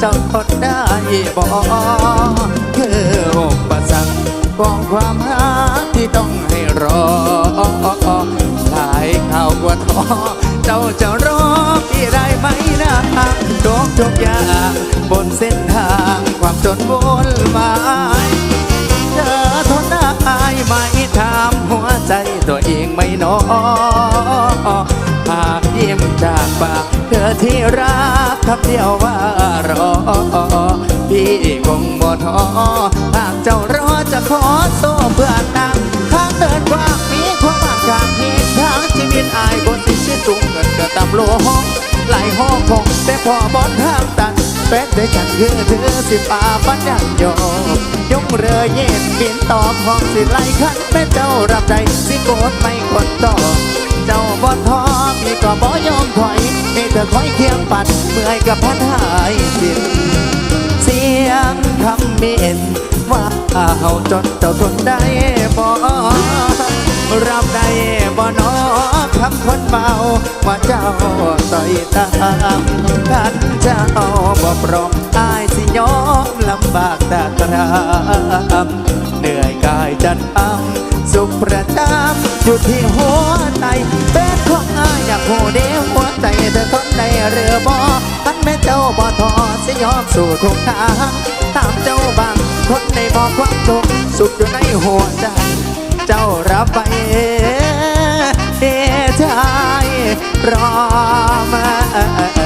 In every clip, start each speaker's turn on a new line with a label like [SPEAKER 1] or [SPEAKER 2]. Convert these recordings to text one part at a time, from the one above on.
[SPEAKER 1] เจ้า
[SPEAKER 2] ทนได้บ่คืออุปสร
[SPEAKER 1] รคของความรักที่ต้องให้รอหลายข่าวกว่าท้อเจ้าจะรอพี่ได้ไหมนะทุกทุกอย่างบนเส้นทางความจนวนวาเธอทนได้ไหมถามหัวใจตัวเองไม่น้อหากยิ้มจากปาก อที่รักคำเดียวว่ารอ พี่คงบ่ท้อหากเจ้ารอจะขอโซ่เพื่อนนางทางเดินกว้างมีความบางกลางเหตุทางชีวิตอายบนสิชิดสูงเกินเกิดตำโลห้องไหลห้องคงแต่พอบอนทางตันแฟนด้วยกันคือเธอสิป่าปัญญาโยยกเรือเย็นบินตอบห้องสิไล่ขันแม่เจ้ารับใจสิโกดไม่คนต่อ เจ้าบ่ท้อมีก็บ่ยอมถอย ให้เธอคอยเคียงปัดเมื่อยกับพันหายสิ้นเสียงคำเมนว่าเฮาจนเจ้าทนได้บ่รับได้บ่นอ คำคนเมาว่าเจ้าต่อยตามกันเจ้าบ่ปรองอายสิยอมลำบากตาตรามเหนื่อยกายจัดอ้ำสุขประจำอยู่ที่หัวใจเป็นของอายอยากโหเดียวหัวใจเธอทนได้หรือบ่มันแม่เจ้าบ่ทอสิยอมสู่ทุกทางตามเจ้าบางคนในบอความทุกข์สุขอยู่ในหัวใจ เจ้ารับไป
[SPEAKER 2] ใจพรอมา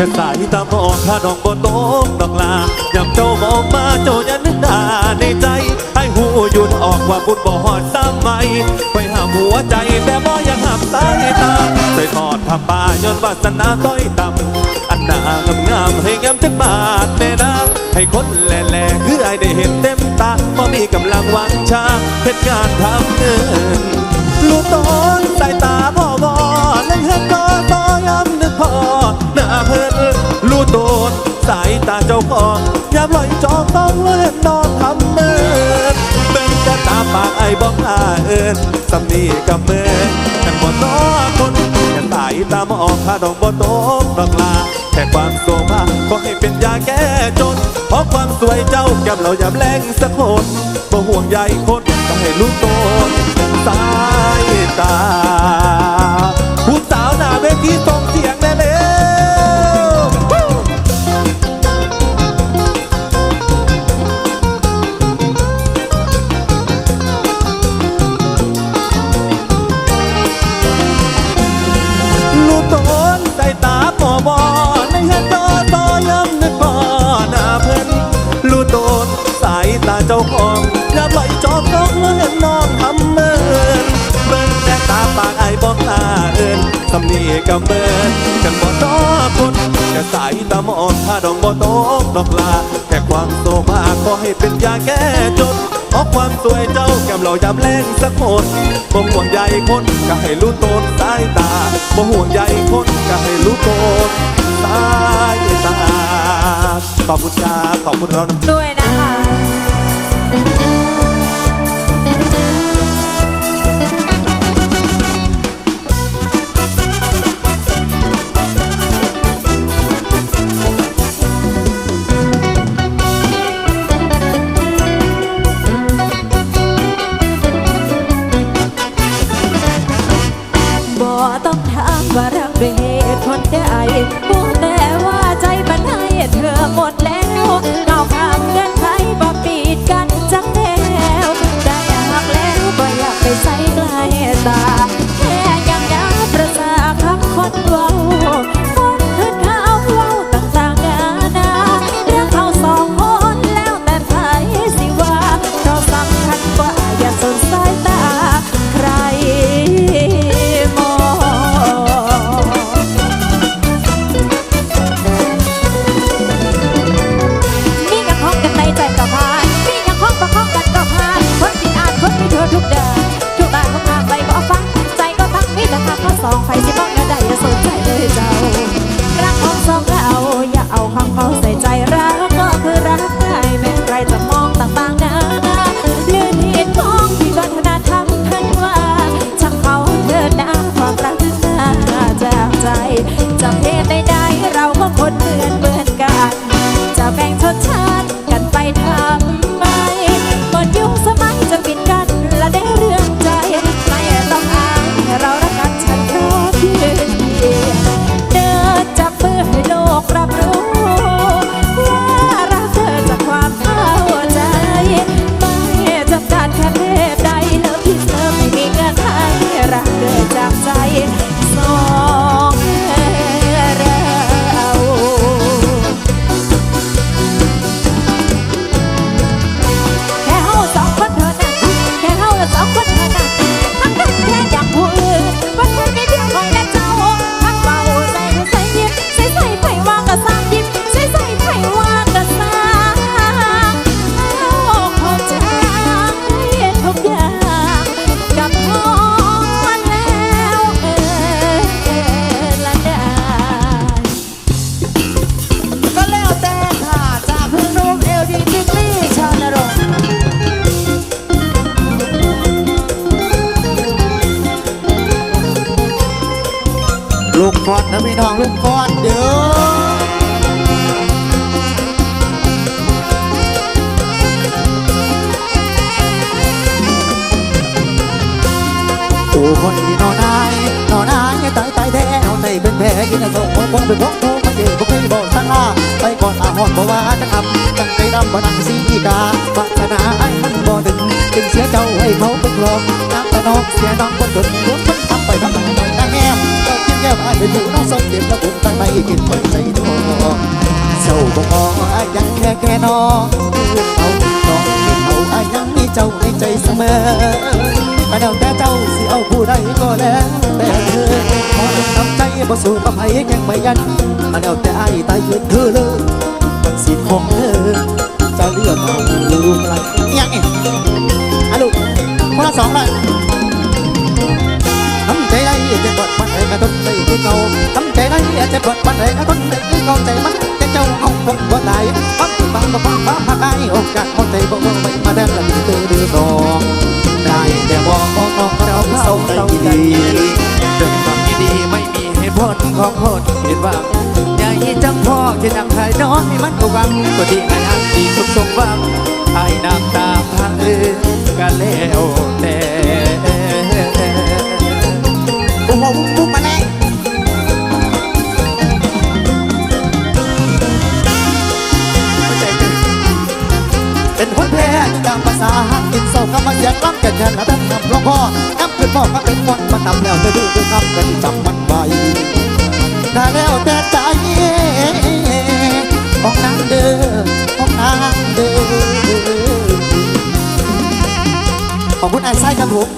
[SPEAKER 3] ค่สายตามองข้าดองบ่ตกดอกลาอยามเจ้ามองมาเจ้าอย่านึกหน้าในใจ ให้หูหยุดออกว่าบุญบ่หอดซ้ำไหมไปหาหัวใจแต่บ่อยังหับสายตาใส่ทอดทำป่าย้อนวาสนาต้อยต่ำอันนางามงามให้งามจักบาทแม่นาให้คนแหล่ๆคือไอได้เห็นเต็มตาบ่มีกำลังวังชาเหตุงานทำเงินลูกต้นสายตาพ่อ สำนีกับเมินกันบ่ต้อคนอย่าสายตามออกถ้าดอกบ่ตกดอกลาแค่ความโซมาก็ให้เป็นยาแก้จน เพราะความสวยเจ้ากับเรายามแรงสักคนบ่ห่วงใยคนก็ให้ลูกโตนสายตา นสำนีกับเมินกันบ่ตอคนแค่สายตามองถ้าดองบ่ตกดอกลา แค่ความโซมาขอให้เป็นยาแก้จนเพราะความสวยเจ้าแก้มเรายำแรงสักคนบ่ห่วงใยคนก็ให้รู้ตนสายตาบ่ห่วงใยคนก็ให้รู้ตนสายตาขอบคุณครับขอบคุณเรา
[SPEAKER 2] ด้วยนะ ก
[SPEAKER 1] ฟอดนะพี่น้องลูกฟอดเด้อโอ้คนที่นอนายนอนายตายตายแท้เอาใจเป็นแผลกินส่งคนคนไปพกโทมาเย่บ่เคยบอกสังอาไปก่อนอาหอนบ่ว่าจะทำตั้งใจดำบ่นังสีกาปรารถนาไอ้มันบ่ถึงจึงเสียเจ้าให้เขาเป็นลมน้ำตาน้องเสียน้องคนจนรวมมันทำไปทำไปตาแง้ แก้วไอ้ไปถูน้องสมเด็จแล้วผมตั้งใจกินคนใจทุกคน
[SPEAKER 2] เจ้าบ่มองอายังแค่แค่น้องคือเขาน้องคือเขาอายังมีเจ้าในใจเสมอมาแล้วแต่เจ้าสิเอาผู้ใดก็แล้วแต่เธอขอลงน้ำใจบ่สู้กับไผยังไม่ยันมาแล้วแต่ไอ้ตายยืนเธอเลยมันสิของเธอจะเลือกเอาลูกไร จะกดมันให้กระตุ้นใจที่เขาใจมันจะเจ้าเอาคงบ่ได้ฟังฟังก็ฟังฟ้าพักไอ้อกจากคนใจบ่บ่ไม่มาแดนละมีตือดื้อน้องได้แต่บอกน้องเราเข้าใจดี
[SPEAKER 1] เดินทางดีไม่มีเหตุผลของคนผิดหวังอย่าให้จังพ่อจะนำใครน้องให้มันก็วังก็ดีไอ้อันดีทุกสมหวังไอ้น้ำตาพังเอือกันแล้วแต่
[SPEAKER 2] โอ้โห ก็มาเสียงร้องแก่แทนและทั้งนำร้องพ่อน้ำขึ้นพ่อก็เป็นวันมันนำแล้วจะดื้อดื้อคำกันจำมันไว้ถ้าแล้วแต่ใจของนางเด้อของนางเด้อขอบคุณไอ้ไส้ครับผม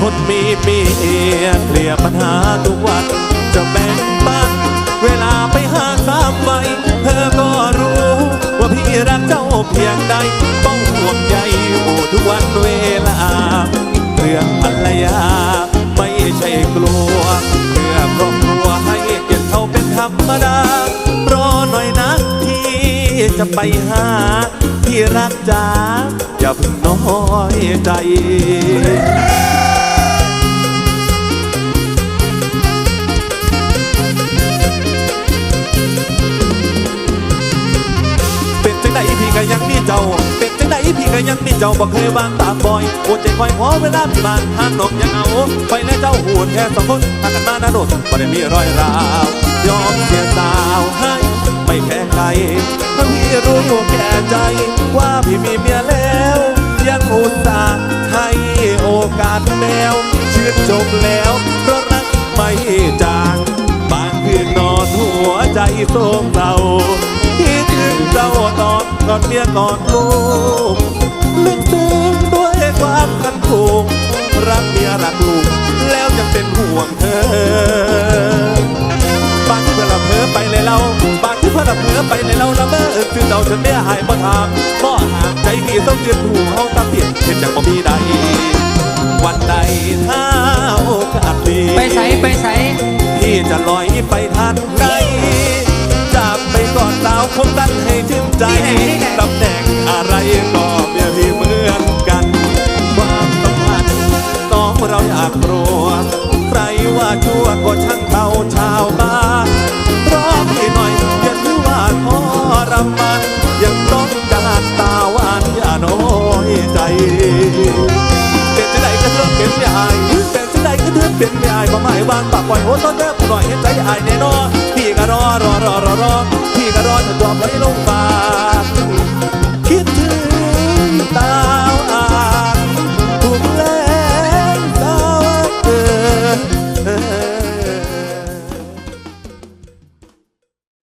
[SPEAKER 4] คนมีเมียเคลียร์ปั
[SPEAKER 3] ญหาทุกวัน จะแบ่งปันเวลาไปหาสามใบเธอก็รู้ ว่าพี่รักเจ้าเพียงใด ต้องห่วงใยอยู่ทุกวันเวลาเรื่องภรรยา ไม่ใช่กลัวเพื่อครอบครัวให้เกียรติเขาเป็นธรรมดารอหน่อยนะพี่จะไปหาที่รักจ๋าอย่าเพิ่งน้อยใจ ก็ยังมีเจ้าบอกเคยวางตามบอยปวดใจคอยขอเวลาบ้านห้างนอกยังเอาไปและเจ้าหูดแค่สองคนทางกันมาหนาโดดบ่ได้มีรอยร้าวยอมเสียสาวให้ไม่แพ้ใครเพราะพี่รู้อยู่แก่ใจว่าพี่มีเมียแล้วยังอุตส่าห์ให้โอกาสแมวชื่นชมแล้วเพราะรักไม่จางบาโศกเศร้าคิดถึงเจ้าตอนกอดเมียกอดลูก ลึกซึ้งด้วยความกันถูกรักเมียรักลูกแล้วยังเป็นห่วงเธอบางที่เพื่อนละเพ้อไปเลยเราบางที่เพื่อนละเพ้อไปเลยเราละเมอคือเจ้าฉันเนี่ยหายบ่ทางบ่ห่างใจพี่ต้องยืนหูเฮาตาเปลี่ยนเห็นจากบ่มีใด วันใดถ้าโอกาสมี
[SPEAKER 1] ไปใส่ไปใส่
[SPEAKER 3] พี่จะลอยไปทันใด ไปก่อนสาวคงตั้งให้ชื่นใจตำแหน่งอะไรก็เมียพี่เหมือนกัน ความต้องการน้องเราอยากรวมใครว่าชั่วก็ช่างเขาชาวบ้านร้องให้หน่อยอย่าถือว่าทรมานยังต้องการตาหวานอย่าน้อยใจ เป็นจะใดก็เรื่องเป็นยาย ไม่วางปากปล่อยหัวต้นเด้อผู้หน่อยเห็นใจอายแน่นอนพี่ก็รอรอรอรอรอพี่ก็รอจนดอกไหลลงฟ้า